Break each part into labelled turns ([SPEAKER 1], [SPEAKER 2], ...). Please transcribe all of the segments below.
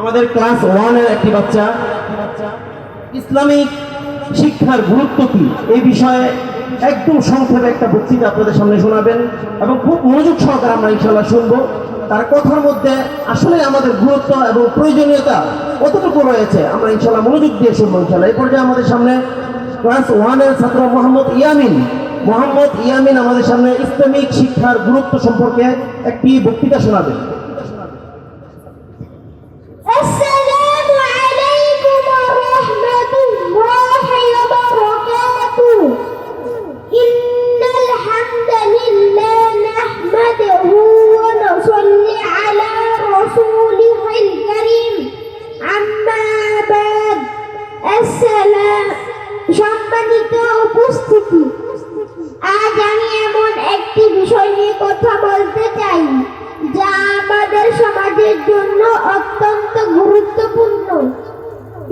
[SPEAKER 1] আমাদের ক্লাস ওয়ানের একটি বাচ্চা, ইসলামিক শিক্ষার গুরুত্ব কি? এই বিষয়ে একদম সংক্ষেপে একটা বক্তৃতা আপনাদের সামনে শোনাবেন এবং খুব মনোযোগ সহকারে আমরা ইনশাল্লাহ শুনব। তার কথার মধ্যে আসলে আমাদের গুরুত্ব এবং প্রয়োজনীয়তা কতটুকু রয়েছে, আমরা ইনশাল্লাহ মনোযোগ দিয়ে শুনব ইনশাল্লাহ এই পর্যায়ে আমাদের সামনে ক্লাস ওয়ানের ছাত্র মোহাম্মদ ইয়ামিন। মোহাম্মদ ইয়ামিন আমাদের সামনে ইসলামিক শিক্ষার গুরুত্ব সম্পর্কে একটি বক্তৃতা শোনাবেন।
[SPEAKER 2] আসসালাম সম্মানিত উপস্থিতি। আজ আমি এমন একটি বিষয় নিয়ে কথা বলতে চাই, যা আমাদের সমাজের জন্য অত্যন্ত গুরুত্বপূর্ণ।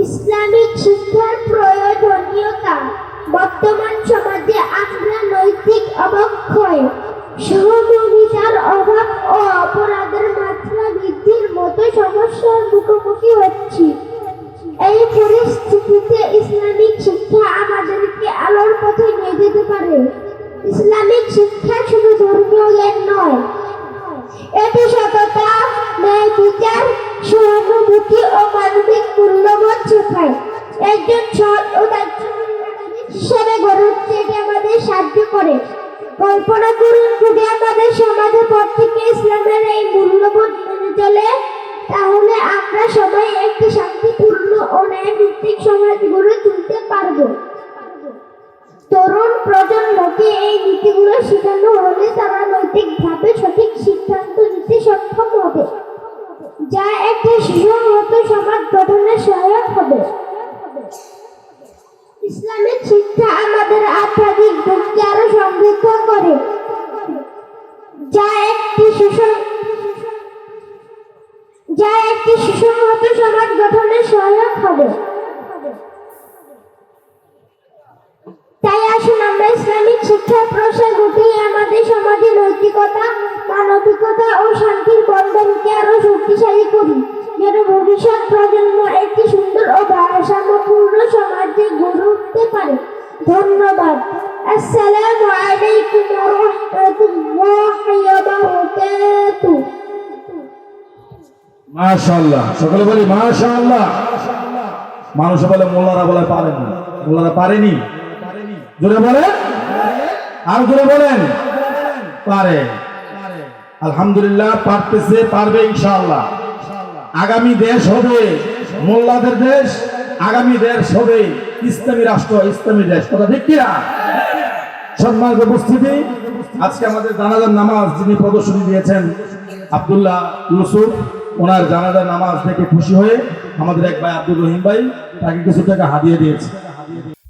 [SPEAKER 2] ইসলামিক শিক্ষার প্রয়োজনীয়তা। বর্তমান সমাজে আমরা নৈতিক অবক্ষয়, সহযোগিতার অভাব ও অপরাধের মাধ্যমে এটি সততা ন্যায় সহানুভূতি ও মানবিক মূল্যবোধ শেখায় একজন সৎ ও হিসেবে গড়ে উঠতে এটি আমাদের সাহায্য করে কল্পনা করুন যদি আমাদের সমাজের পর থেকে ইসলামের এই মূল্যবোধ মেনে চলে তাহলে আমরা সবাই একটি শান্তিপূর্ণ ও ন্যায়ভিত্তিক সমাজ গড়ে তুলতে পারব। তরুণ শেখানো হলে তারা নৈতিকভাবে সঠিক সিদ্ধান্ত নিতে সক্ষম হবে। যা একটি সুসংহত সমাজ গঠনে সহায়ক হবে। ইসলামিক শিক্ষা আমাদের আধ্যাত্মিক ভক্তি আরও সমৃদ্ধ করে। যা একটি সুসং যা একটি সুসংহত সমাজ গঠনে সহায়ক হবে। শিক্ষার প্রসার ঘটিয়ে আমাদের সমাজে নৈতিকতা, মানবিকতা ও শান্তির বন্ধনকে আরও শক্তিশালী করি। যেন ভবিষ্যৎ প্রজন্ম একটি সুন্দর ও ভারসাম্যপূর্ণ সমাজে গড়ে উঠতে পারে। ধন্যবাদ। আসসালামু আলাইকুম রাহমাতুল্লাহি ওয়া বারাকাতুহু।
[SPEAKER 3] মাশাআল্লাহ। সকলে বলি মাশাআল্লাহ। মানুষ বলে মোল্লারা বলে পারেন মোল্লারা পারেনি। জোরে বলে আর জোরে বলেন? পারে। আলহামদুলিল্লাহ, পারতেছে, পারবে ইনশাআল্লাহ। আগামী দেশ হবে মোল্লাদের দেশ, আগামী দেশ হবে ইসলামী রাষ্ট্র, ইসলামী দেশ। কথা ঠিক কিনা? সম্মানিত উপস্থিতি, আজকে আমাদের জানাজার নামাজ যিনি প্রদর্শনী দিয়েছেন আব্দুল্লাহ ইউসুফ, ওনার জানাজার নামাজ দেখে খুশি হয়ে আমাদের এক ভাই আব্দুল রহিম ভাই তাকে কিছু টাকা হারিয়ে দিয়েছে।